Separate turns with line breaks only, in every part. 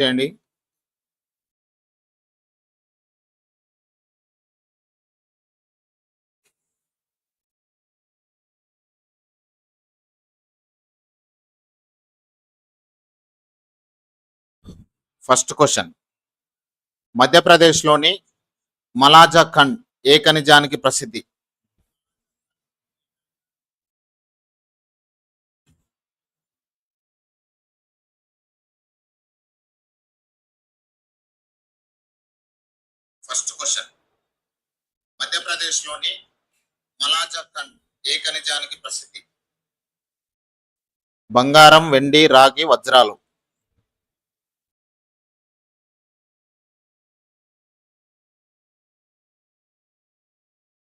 చేయండి first question. మధ్యప్రదేశ్లోని మలాజాఖండ్ ఏ ఖనిజానికి ప్రసిద్ధి. ఫస్ట్ క్వశ్చన్ మధ్యప్రదేశ్లోని మలాజఖండ్ ఏ ఖనిజానికి ప్రసిద్ధి? బంగారం వెండి రాగి వజ్రాలు.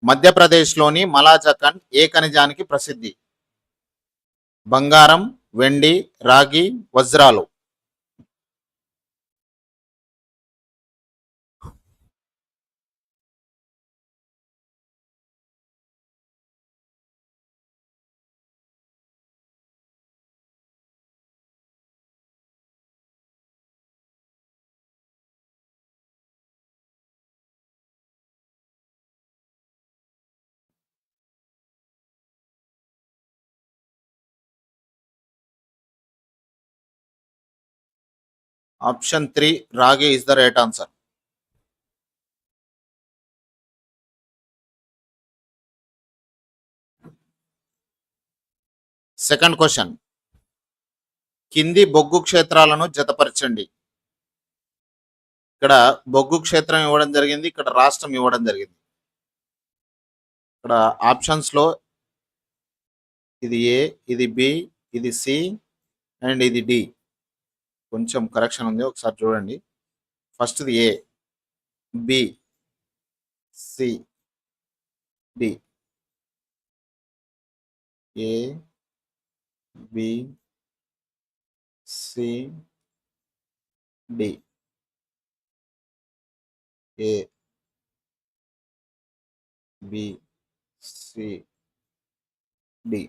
మధ్యప్రదేశ్లోని మలాజఖండ్ ఏ ఖనిజానికి ప్రసిద్ధి? బంగారం వెండి రాగి వజ్రాలు. ఆప్షన్ త్రీ రాగి is the right answer second question కింది బొగ్గు క్షేత్రాలను జతపరచండి. ఇక్కడ బొగ్గు క్షేత్రం ఇవ్వడం జరిగింది ఇక్కడ రాష్ట్రం ఇవ్వడం జరిగింది. ఇక్కడ ఆప్షన్స్లో ఇది ఏ ఇది బి ఇది సి అండ్ ఇది డి కొంచెం కరెక్షన్ ఉంది ఒకసారి చూడండి. ఫస్ట్ది A B C D A B C D A B C D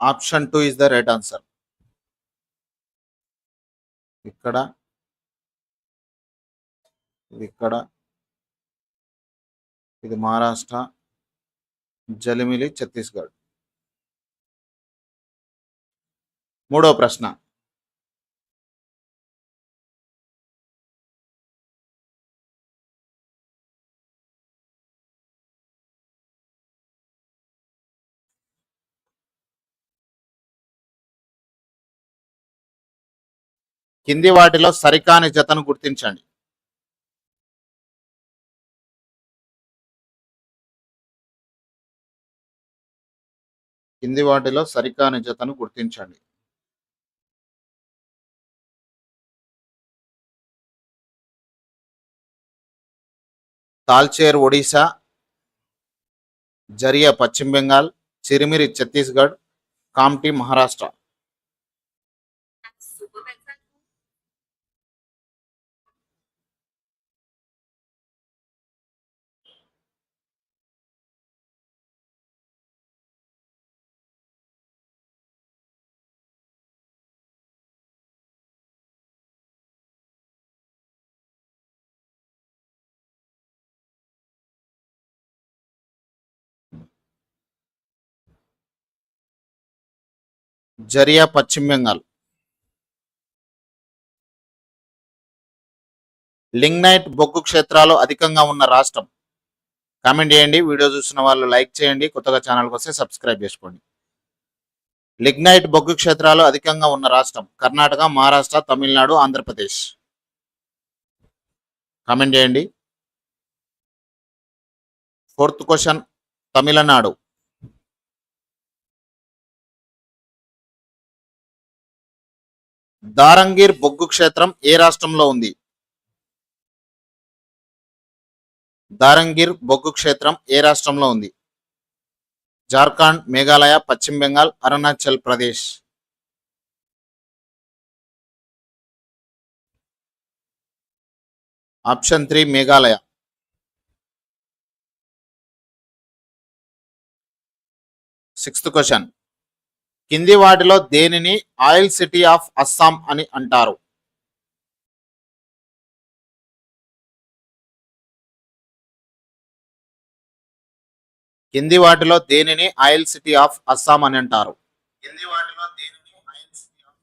option two is the right answer ఇక్కడ ఇది ఇక్కడ ఇది మహారాష్ట్ర జలిమిలి ఛత్తీస్గఢ్ మూడో ప్రశ్న. కింది వాటిలో సరికాని జతను గుర్తించండి. కింది వాటిలో సరికాని జతను గుర్తించండి. తాల్చేర్ ఒడిశా జరియా పశ్చిమ బెంగాల్ చిరిమిరి ఛత్తీస్గఢ్ కామ్టీ మహారాష్ట్ర. జరియా పశ్చిమ బెంగాల్. లింగ్నైట్ బొగ్గు క్షేత్రాలు అధికంగా ఉన్న రాష్ట్రం. కామెంట్ చేయండి వీడియో చూసిన వాళ్ళు లైక్ చేయండి కొత్తగా ఛానల్కి వస్తే సబ్స్క్రైబ్ చేసుకోండి. లిగ్నైట్ బొగ్గు క్షేత్రాలు అధికంగా ఉన్న రాష్ట్రం కర్ణాటక మహారాష్ట్ర తమిళనాడు ఆంధ్రప్రదేశ్. కామెంట్ చేయండి. Fourth question Tamil Nadu. దారంగీర్ బొగ్గు క్షేత్రం ఏ రాష్ట్రంలో ఉంది? దారంగిర్ బొగ్గు క్షేత్రం ఏ రాష్ట్రంలో ఉంది? Jharkhand Meghalaya Paschim Bengal Arunachal Pradesh. Option three Meghalaya. Sixth question. కింది వాటిలో దేనిని ఆయిల్ సిటీ ఆఫ్ అస్సాం అని అంటారు? కింది వాటిలో దేనిని ఆయిల్ సిటీ ఆఫ్ అస్సాం అని అంటారు? కింది వాటిలో దేనిని oil city of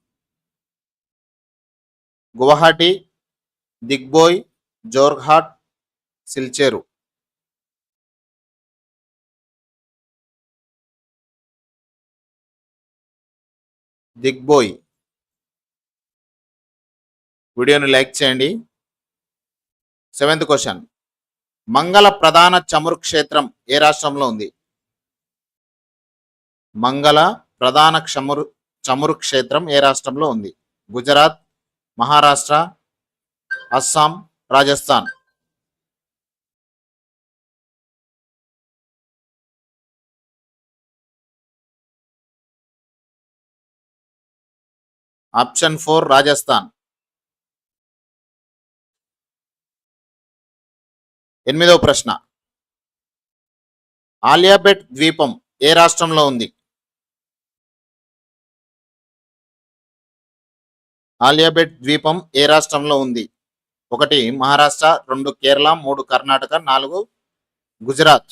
Guwahati Digboi Jorhat Silchar. Digboi వీడియోను లైక్ చేయండి. Seventh question. మంగళ ప్రధాన చమురు క్షేత్రం ఏ రాష్ట్రంలో ఉంది? మంగళ ప్రధాన చమురు చమురు క్షేత్రం ఏ రాష్ట్రంలో ఉంది? Gujarat Maharashtra Assam Rajasthan. Option four Rajasthan. ఎనిమిదవ ప్రశ్న. ఆలియాబెట్ ద్వీపం ఏ రాష్ట్రంలో ఉంది? ఆలియాబెట్ ద్వీపం ఏ రాష్ట్రంలో ఉంది? ఒకటి మహారాష్ట్ర రెండు కేరళ మూడు కర్ణాటక నాలుగు గుజరాత్.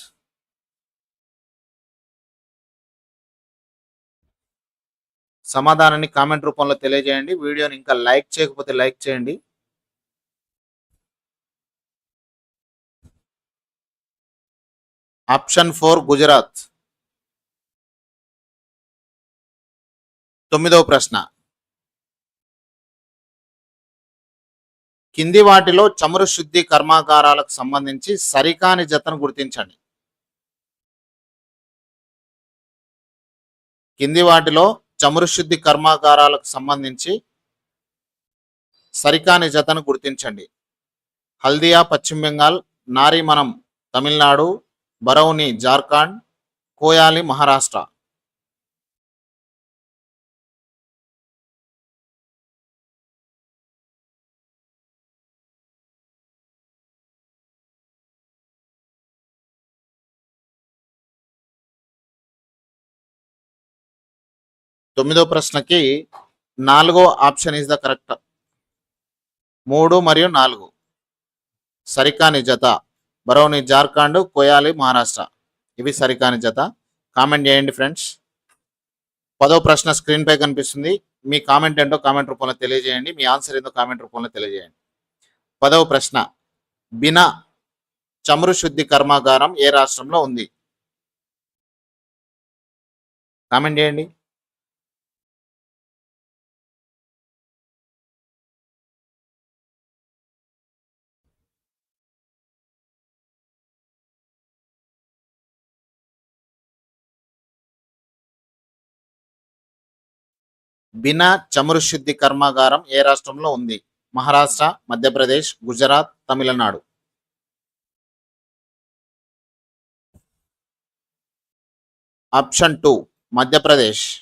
సమాధానాన్ని కామెంట్ రూపంలో తెలియజేయండి. వీడియోని ఇంకా లైక్ చేయకపోతే లైక్ చేయండి. Option four Gujarat. తొమ్మిదవ ప్రశ్న. కింది వాటిలో చమురు శుద్ధి కర్మాగారాలకు సంబంధించి సరికాని జతను గుర్తించండి. కింది వాటిలో చమురు శుద్ధి కర్మాగారాలకు సంబంధించి సరికాని జతను గుర్తించండి. హల్దియా పశ్చిమ బెంగాల్ నారీమనం తమిళనాడు బరౌని జార్ఖండ్ కోయాలి మహారాష్ట్ర. తొమ్మిదో ప్రశ్నకి నాలుగో ఆప్షన్ ఇస్ ద కరెక్ట్ మూడు మరియు నాలుగు. సరికాని జత. బరౌని జార్ఖండ్ కోయాలి మహారాష్ట్ర. ఇవి సరికాని జత. కామెంట్ చేయండి ఫ్రెండ్స్. పదో ప్రశ్న స్క్రీన్ పై కనిపిస్తుంది. మీ కామెంట్ ఏంటో కామెంట్ రూపంలో తెలియజేయండి. మీ ఆన్సర్ ఏంటో కామెంట్ రూపంలో తెలియజేయండి. పదవ ప్రశ్న. బినా చమురు శుద్ధి కర్మాగారం ఏ రాష్ట్రంలో ఉంది? కామెంట్ చేయండి. బినా చమురు శుద్ధి కర్మాగారం ఏ రాష్ట్రంలో ఉంది? Maharashtra Madhya Pradesh Gujarat Tamil Nadu. Option two Madhya Pradesh.